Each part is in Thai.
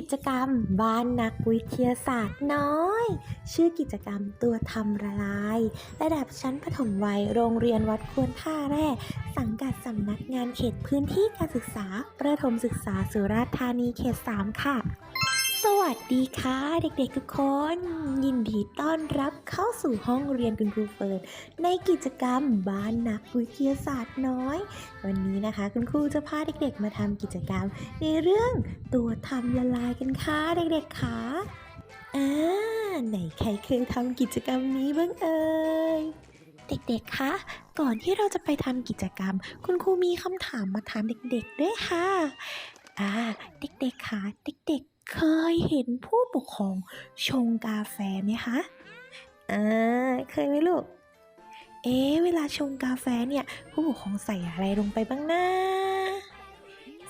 กิจกรรมบ้านนักวิทยาศาสตร์น้อย ชื่อกิจกรรมตัวทำละลาย ระดับชั้นประถมวัยโรงเรียนวัดควรท่าแร่สังกัดสำนักงานเขตพื้นที่การศึกษา ประถมศึกษาสุราษฎร์ธานีเขต 3 ค่ะ สวัสดีค่ะ เด็กๆทุกคน ยินดีต้อนรับเข้าสู่ห้องเรียนคุณครูเฟิร์นในกิจกรรมบ้านนักวิทยาศาสตร์น้อย วันนี้นะคะคุณครูจะพาเด็กๆมาทำกิจกรรม ในเรื่องตัวทำละลายกันค่ะเด็กๆค่ะอ่าไหนใครเคยทำกิจกรรมนี้บ้างเอ่ยเด็กๆคะก่อนที่เราจะไปทำกิจกรรม คุณครูมีคำถามมาถามเด็กๆด้วยค่ะอ่าเด็กๆคะเด็กๆ เคยเห็นผู้ปกครองชงกาแฟไหมคะอ่าเคยไหมลูก เอ๊ะเวลาชงกาแฟเนี่ย ผู้ปกครองใส่อะไรลงไปบ้างนะ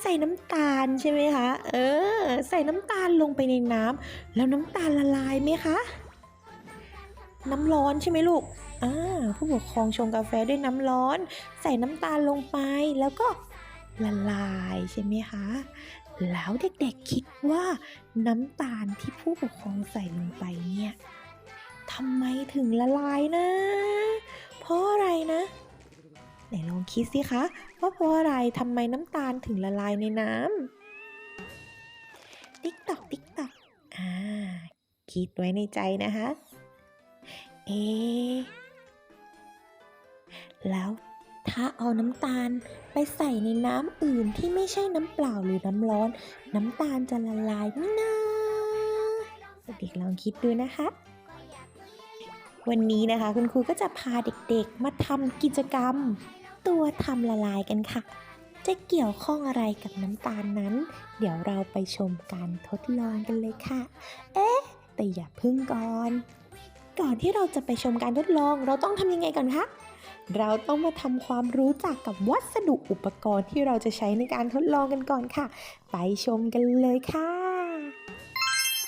ใส่น้ำตาลใช่ไหมคะ เออ ใส่น้ำตาลลงไปในน้ำแล้วน้ำตาลละลายไหมคะ น้ำร้อนใช่ไหมลูกอ่าผู้ปกครองชงกาแฟด้วยน้ำร้อน ใส่น้ำตาลลงไปแล้วก็ละลายใช่ไหมคะ แล้วเด็กๆคิดว่าน้ำตาลที่ผู้ปกครองใส่ลงไปเนี่ยทำไมถึงละลายนะ เพราะอะไรนะ ไหนลองคิดสิคะว่าเพราะอะไรทำไมน้ำตาลถึงละลายในน้ำติ๊กตอกติ๊กตอกอ่าคิดไว้ในใจนะคะ เอะแล้ว ถ้าเอาน้ำตาลไปใส่ในน้ำอื่นที่ไม่ใช่น้ำเปล่าหรือน้ำร้อน น้ำตาลจะละลายไหมนะเด็กๆลองคิดดูนะคะ วันนี้นะคะคุณครูก็จะพาเด็กๆมาทำกิจกรรม ตัวทำละลายกันค่ะ จะเกี่ยวข้องอะไรกับน้ำตาลนั้น เดี๋ยวเราไปชมการทดลองกันเลยค่ะ เอ๊ะ แต่อย่าพึ่งก่อน ก่อนที่เราจะไปชมการทดลองเราต้องทำยังไงก่อนคะ เราต้องมาทำความรู้จักกับวัสดุอุปกรณ์ที่เราจะใช้ในการทดลองกันก่อนค่ะ ไปชมกันเลยค่ะ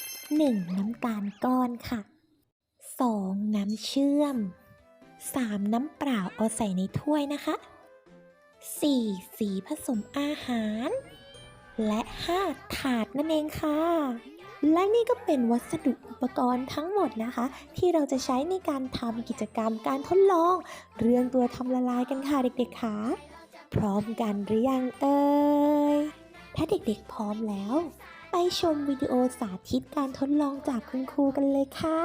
1. น้ำตาลก้อนค่ะ 2. น้ำเชื่อม 3. น้ำเปล่าเอาใส่ในถ้วยนะคะ 4. สีผสมอาหาร และ 5. ถาดนั่นเองค่ะ และนี่ก็เป็นวัสดุอุปกรณ์ทั้งหมดนะคะ ที่เราจะใช้ในการทำกิจกรรมการทดลอง เรื่องตัวทำละลายกันค่ะเด็กๆค่ะพร้อมกันหรือยังเอ่ยถ้าเด็กๆพร้อมแล้ว ไปชมวิดีโอสาธิตการทดลองจากคุณครูกันเลยค่ะ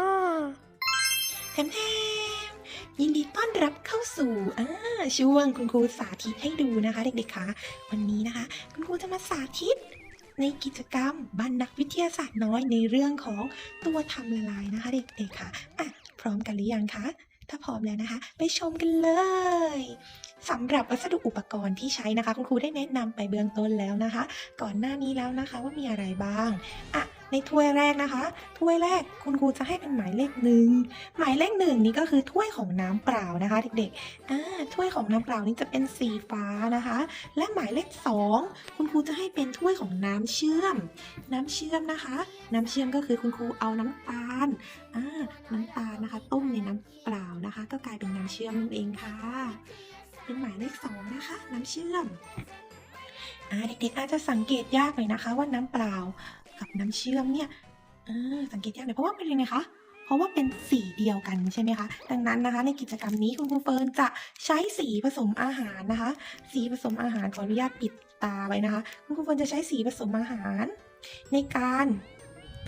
แทมยินดีต้อนรับเข้าสู่ช่วงคุณครูสาธิตให้ดูนะคะ เด็กๆคะวันนี้นะคะ คุณครูจะมาสาธิต ในกิจกรรมบ้านนักวิทยาศาสตร์น้อยในเรื่องของตัวทำละลายนะคะเด็กๆค่ะอะ พร้อมกันหรือยังคะ ถ้าพร้อมแล้วนะคะ ไปชมกันเลยสำหรับวัสดุอุปกรณ์ที่ใช้นะคะ คุณครูได้แนะนำไปเบื้องต้นแล้วนะคะ ก่อนหน้านี้แล้วนะคะว่ามีอะไรบ้างอะ ในถ้วยแรกนะคะ ถ้วยแรกคุณครูจะให้เป็นหมายเลขหนึ่งหมายเลขหนึ่งนี่ก็คือถ้วยของน้ำเปล่านะคะเด็กๆอ่าถ้วยของน้ำเปล่านี่จะเป็นสีฟ้านะคะ และหมายเลขสองคุณครูจะให้เป็นถ้วยของน้ำเชื่อม น้ำเชื่อมนะคะ น้ำเชื่อมก็คือคุณครูเอาน้ำตาลอ่าน้ำตาลนะคะ ต้มในน้ำเปล่านะคะ ก็กลายเป็นน้ำเชื่อมนั่นเองค่ะ เป็นหมายเลขสองนะคะ น้ำเชื่อมอ่าเด็กๆอาจจะสังเกตยากหน่อยนะคะว่าน้ำเปล่า กับน้ำเชื่อมเนี่ยสังเกตยากหน่อยเพราะว่าเป็นยังไงคะเพราะว่าเป็นสีเดียวกันใช่ไหมคะดังนั้นนะคะ ในกิจกรรมนี้คุณครูเฟิร์นจะใช้สีผสมอาหารนะคะ สีผสมอาหารขออนุญาตปิดตาไว้นะคะ คุณครูเฟิร์นจะใช้สีผสมอาหาร ในการ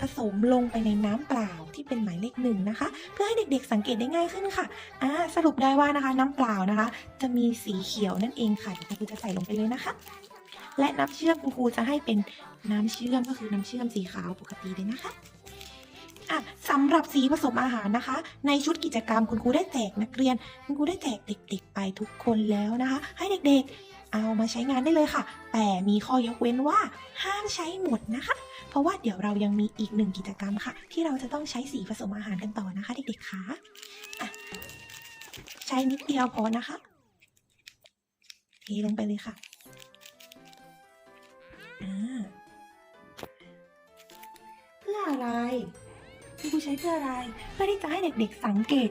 ผสมลงไปในน้ำเปล่าที่เป็นหมายเลขหนึ่งนะคะ เพื่อให้เด็กๆสังเกตได้ง่ายขึ้นค่ะอ่าสรุปได้ว่านะคะน้ำเปล่านะคะ จะมีสีเขียวนั่นเองค่ะคุณครูจะใส่ลงไปเลยนะคะ และน้ำเชื่อมคุณครูจะให้เป็นน้ำเชื่อมก็คือน้ำเชื่อมสีขาวปกติเลยนะคะอะสำหรับสีผสมอาหารนะคะ ในชุดกิจกรรมคุณครูได้แจกนักเรียน คุณครูได้แจกเด็ก ๆ ไปทุกคนแล้วนะคะ ให้เด็กๆ เอามาใช้งานได้เลยค่ะ แต่มีข้อยกเว้นว่าห้ามใช้หมดนะคะ เพราะว่าเดี๋ยวเรายังมีอีกหนึ่งกิจกรรมค่ะ ที่เราจะต้องใช้สีผสมอาหารกันต่อนะคะเด็กๆคะ่ะใช้นิดเดียวพอนะคะเทลงไปเลยค่ะ อะไรคุณครูใช้เพื่ออะไร เพื่อที่จะให้เด็กๆสังเกต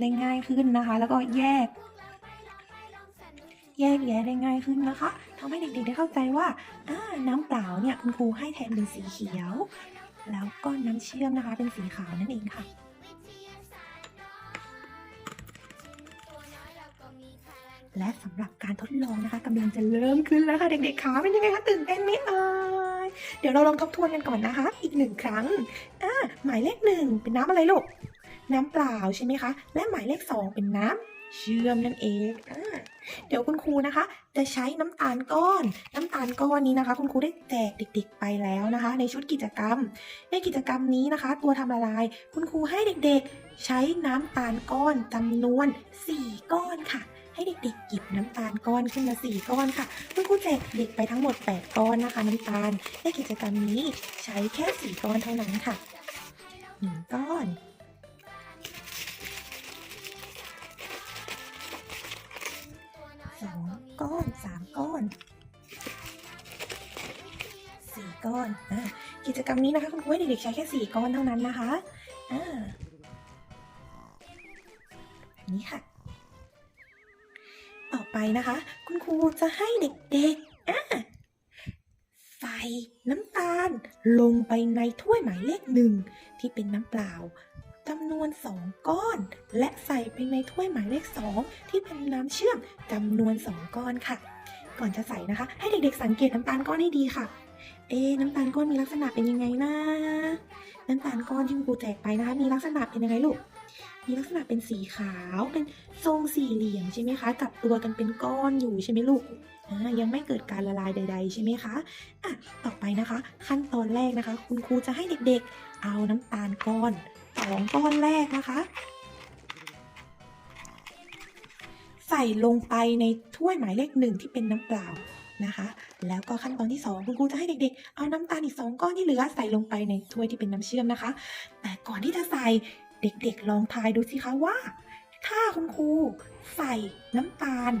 ได้ง่ายขึ้นนะคะ แล้วก็แยก แยกแยะได้ง่ายขึ้นนะคะทำให้เด็กๆได้เข้าใจว่าอน้ำเปล่าเนี่ยคุณครูให้แทนเป็นสีเขียว แล้วก็น้ำเชื่อมนะคะ เป็นสีขาวนั่นเองค่ะและสำหรับการทดลองนะคะกำลังจะเริ่มขึ้นแล้วค่ะ เด็กๆขาเป็นยังไงคะตื่นเต้นไหมเอ่ย เดี๋ยวเราลองทบทวนกันก่อนนะคะ อีกหนึ่งครั้งอ่าหมายเลขหนึ่งเป็นน้ำอะไรลูก น้ำเปล่าใช่ไหมคะ และหมายเลขสองเป็นน้ำเชื่อมนั่นเองอ่าเดี๋ยวคุณครูนะคะ จะใช้น้ำตาลก้อน น้ำตาลก้อนนี้นะคะ คุณครูได้แจกเด็ก ๆ ไปแล้วนะคะ ในชุดกิจกรรม ในกิจกรรมนี้นะคะ ตัวทำละลาย คุณครูให้เด็กๆ ใช้น้ำตาลก้อนจำนวน 4 ก้อนค่ะ ให้เด็กๆหยิบน้ำตาลก้อนขึ้นมา4ก้อนค่ะคุณครูแจกเด็กไปทั้งหมด 8 ก้อนนะคะน้ำตาลในกิจกรรมนี้ใช้แค่4ก้อนเท่านั้นค่ะ1ก้อนสองก้อนสามก้อนสี่ก้อนอ่ากิจกรรมนี้นะคะคุณครูให้เด็กๆใช้แค่สี่ก้อนเท่านั้นนะคะอ่านี้ค่ะ ไปนะคะ คุณครูจะให้เด็กๆใส่น้ำตาลลงไปในถ้วยหมายเลขหนึ่งที่เป็นน้ำเปล่าจำนวนสองก้อน และใส่ไปในถ้วยหมายเลขสองที่เป็นน้ำเชื่อมจำนวนสองก้อนค่ะ ก่อนจะใส่นะคะ ให้เด็กๆสังเกตน้ำตาลก้อนให้ดีค่ะ เอ๊น้ำตาลก้อนมีลักษณะเป็นยังไงนะ น้ำตาลก้อนที่คุณครูแจกไปนะคะ มีลักษณะเป็นยังไงลูก มีลักษณะเป็นสีขาวเป็นทรงสี่เหลี่ยมใช่ไหมคะจับตัวกันเป็นก้อนอยู่ใช่ไหมลูกยังไม่เกิดการละลายใด ๆ ใช่ไหมคะอะต่อไปนะคะ ขั้นตอนแรกนะคะ คุณครูจะให้เด็กๆ เอาน้ำตาลก้อนสองก้อนแรกนะคะ ใส่ลงไปในถ้วยหมายเลขหนึ่งที่เป็นน้ำเปล่านะคะ แล้วก็ขั้นตอนที่ 2 คุณครูจะให้เด็กๆ เอาน้ำตาลอีก 2 ก้อนที่เหลือใส่ลงไปในถ้วยที่เป็นน้ำเชื่อมนะคะ แต่ก่อนที่จะใส่ เด็กๆลองทายดูสิคะว่า ถ้าคุณครูใส่น้ำตาล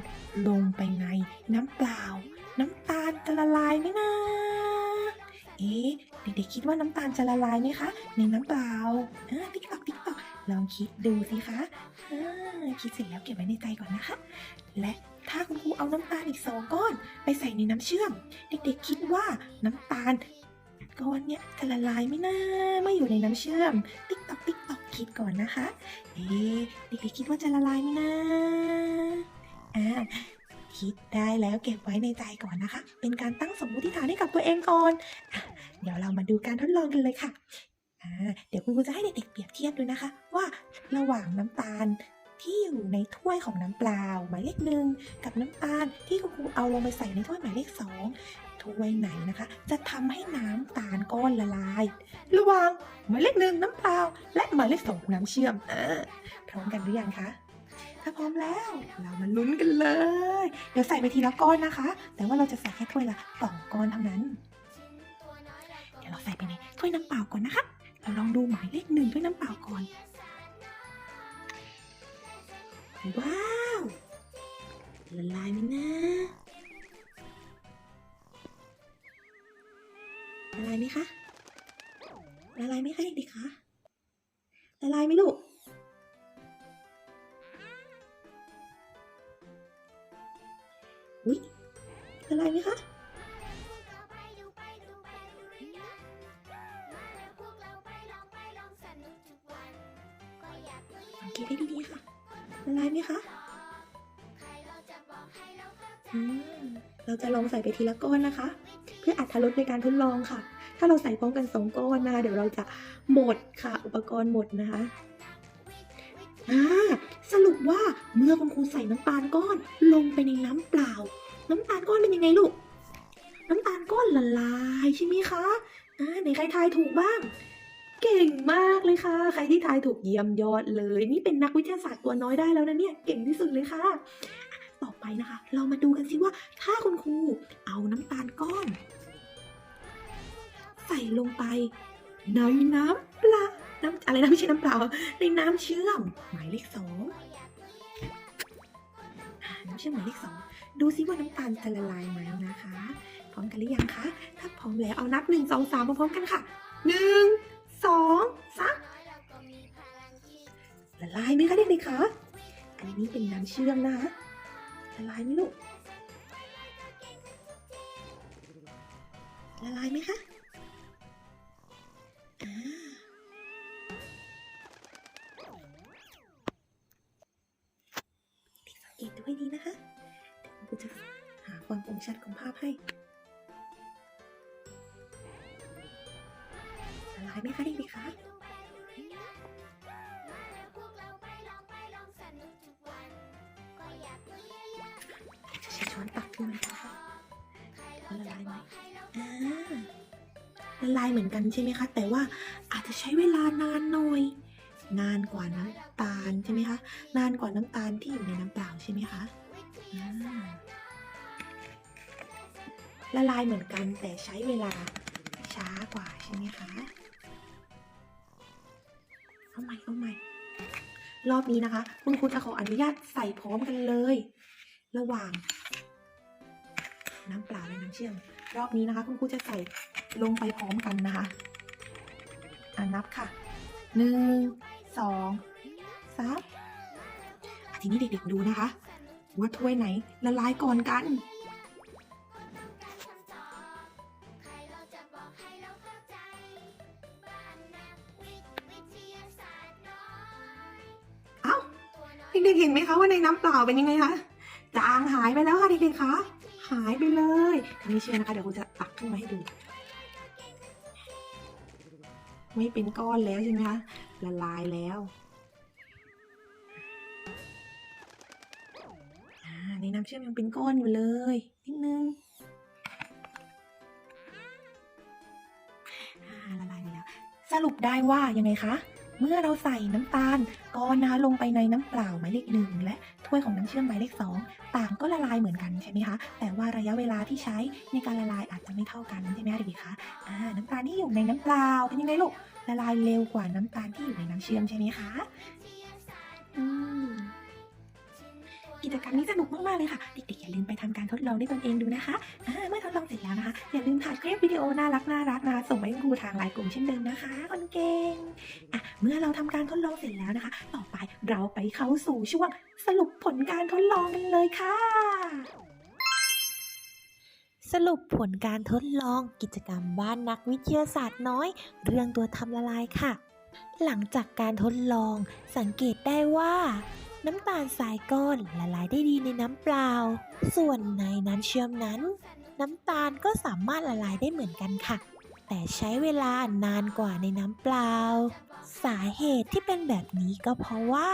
ลงไปในน้ำเปล่า น้ำตาลจะละลายไหมนะ เอ๊ะเด็กๆคิดว่าน้ำตาลจะละลายไหมคะในน้ำเปล่าอติ๊กตอกติ๊กตอกลองคิดดูสิคะคิดเสร็จแล้วเก็บไว้ในใจก่อนนะคะ และถ้าคุณครูเอาน้ำตาลอีกสองก้อน ไปใส่ในน้ำเชื่อม เด็กๆคิดว่าน้ำตาลก้อนเนี้ยจะละลายไหมนะเมื่ออยู่ในน้ำเชื่อม ติ๊กตอกติ๊ก คิดก่อนนะคะ เอ๊เด็กๆคิดว่าจะละลายไหมนะอ่าคิดได้แล้วเก็บไว้ในใจก่อนนะคะ เป็นการตั้งสมมติฐานให้กับตัวเองก่อนอเดี๋ยวเรามาดูการทดลองกันเลยค่ะอ่าเดี๋ยวคุณครูจะให้เด็กๆเปรียบเทียบดูนะคะ ว่าระหว่างน้ำตาลที่อยู่ในถ้วยของน้ำเปล่าหมายเลขหนึ่งกับน้ำตาลที่คุณครูเอาลงไปใส่ในถ้วยหมายเลขสอง ถ้วยไหนนะคะ จะทำให้น้ำตาลก้อนละลาย ระว่างหมายเลขหนึ่งน้ำเปล่า และหมายเลขสองน้ำเชื่อมเออพร้อมกันหรือยังคะถ้าพร้อมแล้วเรามาลุ้นกันเลย เดี๋ยวใส่ไปทีละก้อนนะคะ แต่ว่าเราจะใส่แค่ถ้วยละสองก้อนเท่านั้น เดี๋ยวเราใส่ไปในถ้วยน้ำเปล่าก่อนนะคะ เราลองดูหมายเลขหนึ่งถ้วยน้ำเปล่าก่อนว้าวละลายไหมนะ ละลายไหมคะละลายไหมคะเด็กๆคะละลายไหมลูกอุ้ยละลายไหมคะสังเกตให้ดีๆค่ะละลายไหมคะเราจะลองใส่ไปทีละก้อนนะคะ เพื่ออัตรสในการทดลองค่ะ ถ้าเราใส่พร้อมกันสองก้อนนะคะเดี๋ยวเราจะหมดค่ะอุปกรณ์หมดนะคะอ่าสรุปว่าเมื่อคุณครูใส่น้ำตาลก้อนลงไปในน้ำเปล่า น้ำตาลก้อนเป็นยังไงลูก น้ำตาลก้อนละลายใช่ไหมคะอ่าไหนใครทายถูกบ้าง เก่งมากเลยค่ะ ใครที่ทายถูกเยี่ยมยอดเลย นี่เป็นนักวิทยาศาสตร์ตัวน้อยได้แล้วนะเนี่ย เก่งที่สุดเลยค่ะ ต่อไปนะคะ เรามาดูกันสิว่า ถ้าคุณครูเอาน้ำตาลก้อน ใส่ลงไป ในน้ำปลา น้ำอะไรนะไม่ใช่น้ำเปล่า ในน้ำเชื่อม หมายเลขสองน้ำเชื่อมหมายเลขสองดูซิว่าน้ำตาลจะละลายไหมนะคะ พร้อมกันหรือยังคะ ถ้าพร้อมแล้วเอานับหนึ่งสองสามมาพร้อมกันค่ะหนึ่งสองสามละลายไหมคะเด็กๆคะอันนี้เป็นน้ำเชื่อมนะละลายไหมลูกละลายไหมคะ ขึ้นมานะคะว่าละลายไหมอ่าละลายเหมือนกันใช่ไหมคะ แต่ว่าอาจจะใช้เวลานานหน่อย นานกว่าน้ำตาลใช่ไหมคะ นานกว่าน้ำตาลที่อยู่ในน้ำเปล่าใช่ไหมคะละลายเหมือนกันแต่ใช้เวลาช้ากว่าใช่ไหมคะ เอาใหม่เอาใหม่รอบนี้นะคะ คุณครูจะขออนุญาตใส่พร้อมกันเลย ระหว่าง น้ำเปล่าและน้ำเชื่อม รอบนี้นะคะ คุณครูจะใส่ลงไปพร้อมกันนะคะอ่านับค่ะหนึ่งสองสามทีนี้เด็กๆดูนะคะ ว่าถ้วยไหนละลายก่อนกันเอ้าเด็กๆเห็นไหมคะว่าในน้ำเปล่าเป็นยังไงคะจางหายไปแล้วค่ะเด็กๆคะ หายไปเลยถ้าไม่เชื่อนะคะ เดี๋ยวคุณจะตักขึ้นมาให้ดู ไม่เป็นก้อนแล้วใช่ไหมคะ ละลายแล้วในน้ำเชื่อมยังเป็นก้อนอยู่เลย นิดนึงละลายไปแล้ว สรุปได้ว่ายังไงคะ เมื่อเราใส่น้ำตาลก้อนนะคะลงไปในน้ำเปล่าหมายเลขหนึ่งและ ถ้วยของน้ำเชื่อมหมายเลขสองต่างก็ละลายเหมือนกันใช่ไหมคะ แต่ว่าระยะเวลาที่ใช้ในการละลายอาจจะไม่เท่ากันใช่ไหมคะเด็กๆคะอ่าน้ำตาลที่อยู่ในน้ำเปล่าเป็นยังไงลูกละลายเร็วกว่าน้ำตาลที่อยู่ในน้ำเชื่อมใช่ไหมคะอืม กิจกรรมนี้สนุกมากๆเลยค่ะ เด็กๆอย่าลืมไปทำการทดลองด้วยตนเองดูนะคะเมื่อทดลองเสร็จแล้วนะคะ อย่าลืมถ่ายคลิปวิดีโอน่ารักน่ารักนะส่งไปให้ครูทางไลน์กลุ่มเช่นเดิมนะคะคนเก่งอะเมื่อเราทำการทดลองเสร็จแล้วนะคะ ต่อไปเราไปเข้าสู่ช่วงสรุปผลการทดลองกันเลยค่ะสรุปผลการทดลองกิจกรรมบ้านนักวิทยาศาสตร์น้อย เรื่องตัวทำละลายค่ะ หลังจากการทดลองสังเกตได้ว่า น้ำตาลทรายก้อนละลายได้ดีในน้ำเปล่า ส่วนในน้ำเชื่อมนั้น น้ำตาลก็สามารถละลายได้เหมือนกันค่ะ แต่ใช้เวลานานกว่าในน้ำเปล่า สาเหตุที่เป็นแบบนี้ก็เพราะว่า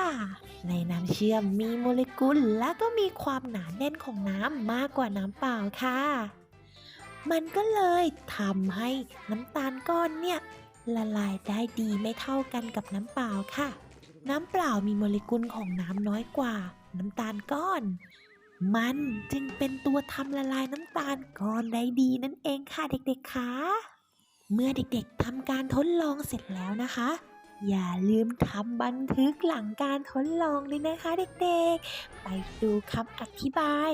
ในน้ำเชื่อมมีโมเลกุลและก็มีความหนาแน่นของน้ำมากกว่าน้ำเปล่าค่ะ มันก็เลยทำให้น้ำตาลก้อนเนี่ยละลายได้ดีไม่เท่ากันกับน้ำเปล่าค่ะ น้ำเปล่ามีโมเลกุลของน้ำน้อยกว่า น้ำตาลก้อน มันจึงเป็นตัวทำละลายน้ำตาลก้อนได้ดีนั่นเองค่ะเด็กๆคะเมื่อเด็กๆทำการทดลองเสร็จแล้วนะคะ อย่าลืมทำบันทึกหลังการทดลองด้วยนะคะเด็กๆ ไปดูคำอธิบาย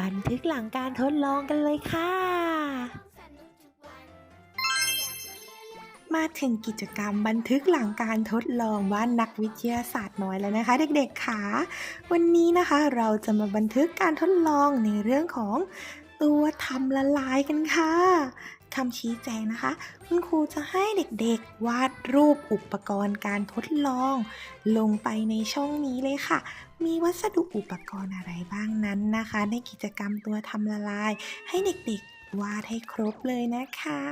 บันทึกหลังการทดลองกันเลยค่ะ มาถึงกิจกรรมบันทึกหลังการทดลองว่านักวิทยาศาสตร์น้อยแล้วนะคะ เด็กๆค่ะวันนี้นะคะเราจะมาบันทึกการทดลองในเรื่องของตัวทำละลายกันค่ะคำชี้แจงนะคะ คุณครูจะให้เด็กๆ วาดรูปอุปกรณ์การทดลอง ลงไปในช่องนี้เลยค่ะ มีวัสดุอุปกรณ์อะไรบ้างนั้นนะคะ ในกิจกรรมตัวทำละลาย ให้เด็กๆ วาดให้ครบเลยนะคะ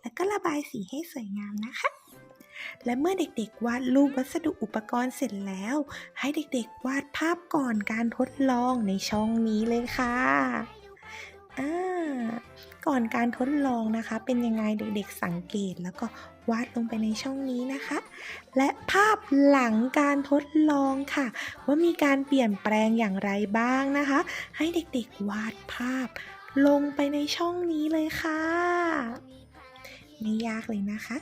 แล้วก็ระบายสีให้สวยงามนะคะ และเมื่อเด็กๆ วาดรูปวัสดุอุปกรณ์เสร็จแล้ว ให้เด็กๆ วาดภาพก่อนการทดลองในช่องนี้เลยค่ะอ่าก่อนการทดลองนะคะ เป็นยังไงเด็กๆสังเกตแล้วก็วาดลงไปในช่องนี้นะคะ และภาพหลังการทดลองค่ะ ว่ามีการเปลี่ยนแปลงอย่างไรบ้างนะคะ ให้เด็กๆวาดภาพ ลงไปในช่องนี้เลยค่ะ ไม่ยากเลยนะคะ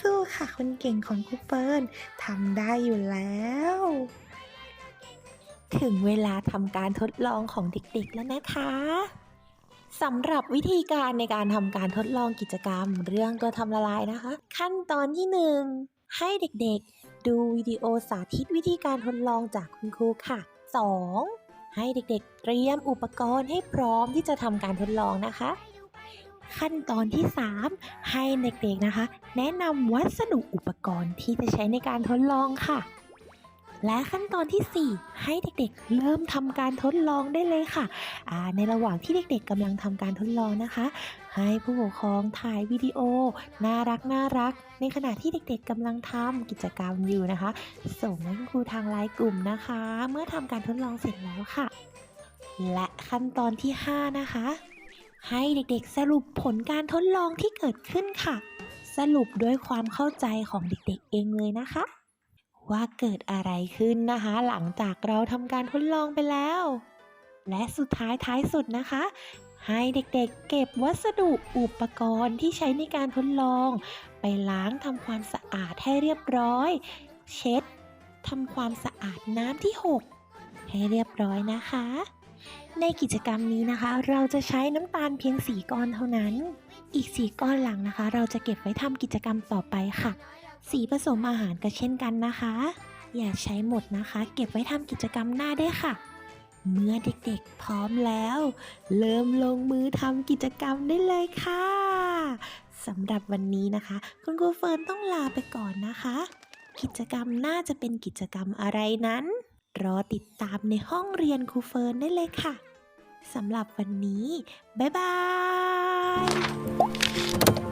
สู้ๆค่ะคนเก่งของครูเฟิร์นทำได้อยู่แล้ว ถึงเวลาทำการทดลองของเด็กๆแล้วนะคะสำหรับวิธีการในการทำการทดลองกิจกรรม เรื่องตัวทำละลายนะคะ ขั้นตอนที่ 1 ให้เด็กๆ ดูวิดีโอสาธิตวิธีการทดลองจากคุณครูค่ะ 2. ให้เด็กๆ เตรียมอุปกรณ์ให้พร้อมที่จะทำการทดลองนะคะขขั้นตอนที่ 3 ให้เด็กๆนะคะ แนะนำวัสดุอุปกรณ์ที่จะใช้ในการทดลองค่ะ และขั้นตอนทีสี่ 4 ให้เด็กๆ เริ่มทำการทดลองได้เลยค่ะ ในระหว่างที่เด็กๆกำลังทำการทดลองนะคะ ให้ผู้ปกครองถ่ายวิดีโอ น่ารักน่ารัก ในขณะที่เด็กๆกำลังทำกิจกรรมอยู่นะคะ ส่งให้คุณครูทางไลน์กลุ่มนะคะ เมื่อทำการทดลองเสร็จแล้วค่ะ และขั้นตอนที่ 5 นะคะ ให้เด็กๆ สรุปผลการทดลองที่เกิดขึ้นค่ะ สรุปด้วยความเข้าใจของเด็กๆ เองเลยนะคะ ว่าเกิดอะไรขึ้นนะคะ หลังจากเราทำการทดลองไปแล้ว และสุดท้ายท้ายสุดนะคะ ให้เด็กๆ เก็บวัสดุอุปกรณ์ที่ใช้ในการทดลอง ไปล้างทำความสะอาดให้เรียบร้อย เช็ดทำความสะอาดน้ำที่หกให้เรียบร้อยนะคะ ในกิจกรรมนี้นะคะ เราจะใช้น้ำตาลเพียง4ก้อนเท่านั้น อีก4ก้อนหลังนะคะ เราจะเก็บไว้ทำกิจกรรมต่อไปค่ะ สีผสมอาหารก็เช่นกันนะคะ อย่าใช้หมดนะคะ เก็บไว้ทำกิจกรรมหน้าได้ค่ะ เมื่อเด็กๆพร้อมแล้ว เริ่มลงมือทำกิจกรรมได้เลยค่ะสำหรับวันนี้นะคะ คุณครูเฟิร์นต้องลาไปก่อนนะคะ กิจกรรมน่าจะเป็นกิจกรรมอะไรนั้น รอติดตามในห้องเรียนครูเฟิร์นได้เลยค่ะสำหรับวันนี้ บ๊ายบาย